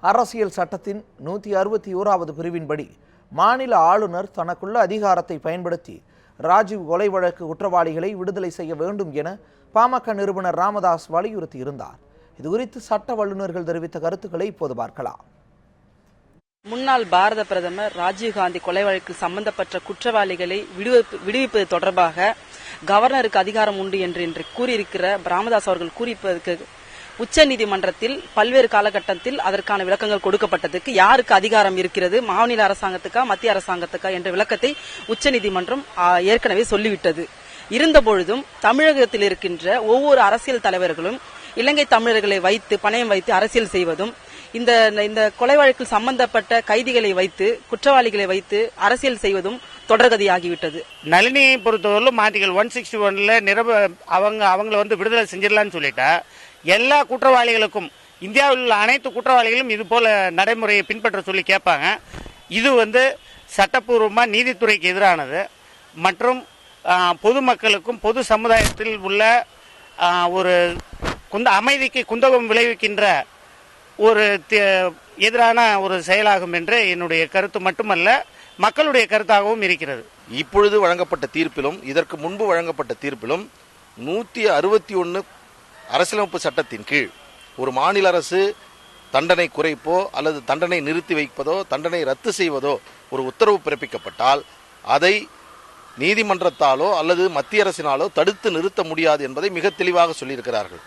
அரசியல் சட்டத்தின் நூற்றி அறுபத்தி ஓராவது பிரிவின்படி மாநில ஆளுநர் தனக்குள்ள அதிகாரத்தை பயன்படுத்தி ராஜீவ் கொலை வழக்கு குற்றவாளிகளை விடுதலை செய்ய வேண்டும் என பாமக நிறுவனர் ராமதாஸ் வலியுறுத்தியிருந்தார். இதுகுறித்து சட்ட வல்லுநர்கள் தெரிவித்த கருத்துக்களை இப்போது பார்க்கலாம். முன்னாள் பாரத பிரதமர் ராஜீவ்காந்தி கொலை வழக்கு சம்பந்தப்பட்ட குற்றவாளிகளை விடுவிப்பு- விடுவிப்பது தொடர்பாக கவர்னருக்கு அதிகாரம் உண்டு என்று இன்று கூறியிருக்கிற ராமதாஸ் அவர்கள் கூறியிருப்பதற்கு உச்சநீதிமன்றத்தில் பல்வேறு காலகட்டத்தில் அதற்கான விளக்கங்கள் கொடுக்கப்பட்டதுக்கு யாருக்கு அதிகாரம் இருக்கிறது? மாநில அரசாங்கத்துக்கா மத்திய அரசாங்கத்துக்கா என்ற விளக்கத்தை உச்சநீதிமன்றம் ஏற்கனவே சொல்லிவிட்டது. இருந்தபொழுதும் தமிழகத்தில் இருக்கின்ற ஒவ்வொரு அரசியல் தலைவர்களும் இலங்கை தமிழர்களை வைத்து பணயம் வைத்து அரசியல் செய்வதும் இந்த இந்த கொலை வழக்கில் சம்பந்தப்பட்ட கைதிகளை வைத்து குற்றவாளிகளை வைத்து அரசியல் செய்வதும் தொடர்கதையாகிவிட்டது. நளினியை பொறுத்தவரையிலும் ஆர்டிகல் ஒன் சிக்ஸ்டி ஒன்ல நிரப அவங்க அவங்கள வந்து விடுதலை செஞ்சிடலாம்னு சொல்லிட்டா எல்லா குற்றவாளிகளுக்கும் இந்தியாவில் உள்ள அனைத்து குற்றவாளிகளும் இது போல நடைமுறையை பின்பற்ற சொல்லி கேட்பாங்க. இது வந்து சட்டப்பூர்வமாக நீதித்துறைக்கு எதிரானது. மற்றும் பொதுமக்களுக்கும் பொது சமுதாயத்தில் உள்ள ஒரு குந்த அமைதிக்கு குந்தகம் விளைவிக்கின்ற ஒரு எதிரான ஒரு செயலாகும் என்று என்னுடைய கருத்து மட்டுமல்ல மக்களுடைய கருத்தாகவும் இருக்கிறது. இப்பொழுது வழங்கப்பட்ட தீர்ப்பிலும் இதற்கு முன்பு வழங்கப்பட்ட தீர்ப்பிலும் நூற்றி அறுபத்தி ஒன்று அரசியலமைப்பு சட்டத்தின் கீழ் ஒரு மாநில அரசு தண்டனை குறைப்போ அல்லது தண்டனை நிறுத்தி வைப்பதோ தண்டனை ரத்து செய்வதோ ஒரு உத்தரவு பிறப்பிக்கப்பட்டால் அதை நீதிமன்றத்தாலோ அல்லது மத்திய அரசினாலோ தடுத்து நிறுத்த முடியாது என்பதை மிக தெளிவாக சொல்லியிருக்கிறார்கள்.